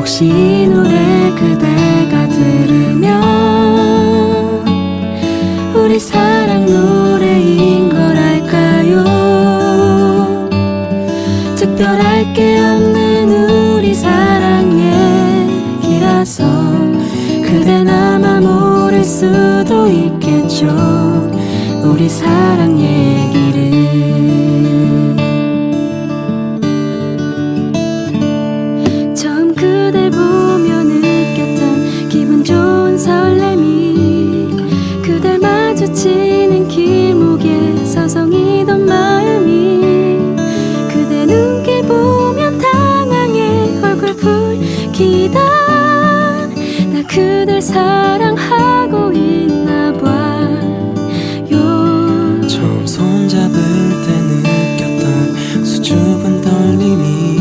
혹시 이 노래 그대가 들으면 우리 사랑 노래인 걸 알까요? 특별할 게 없는 우리 사랑 얘기라서 그댄 아마 모를 수도 있겠죠. 우리 사랑 얘기를 붉히던 나 그댈 사랑하고 있나 봐요. 처음 손잡을 때 느꼈던 수줍은 떨림이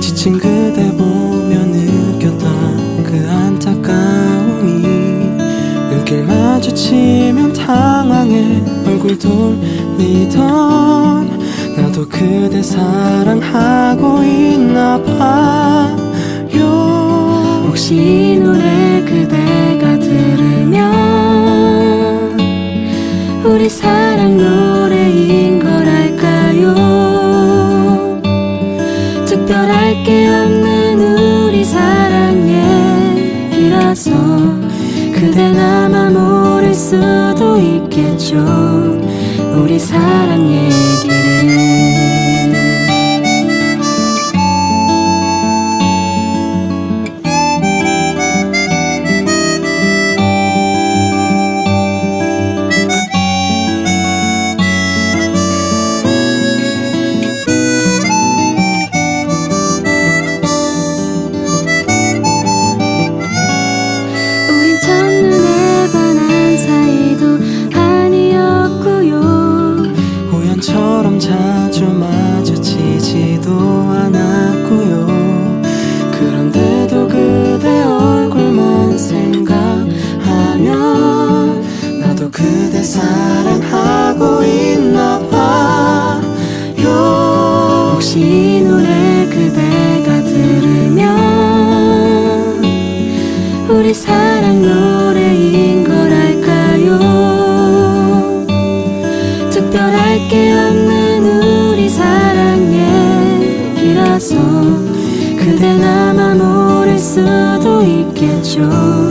지친 그대 보며 느꼈던 그 안타까움이 눈길 마주치면 당황해 얼굴 돌리던 나도 그대 사랑하 이 노래 그대가 들으면 우리 사랑 노래인 걸 알까요? 특별할 게 없는 우리 사랑 얘기라서 그댄 아마 모를 수도 있겠죠. 우리 사랑 얘기 그대 사랑하고 있나 봐요 혹시 이 노래 그대가 들으면 우리 사랑 노래인 걸 알까요? 특별할 게 없는 우리 사랑 얘기라서 그댄 아마 모를 수도 있겠죠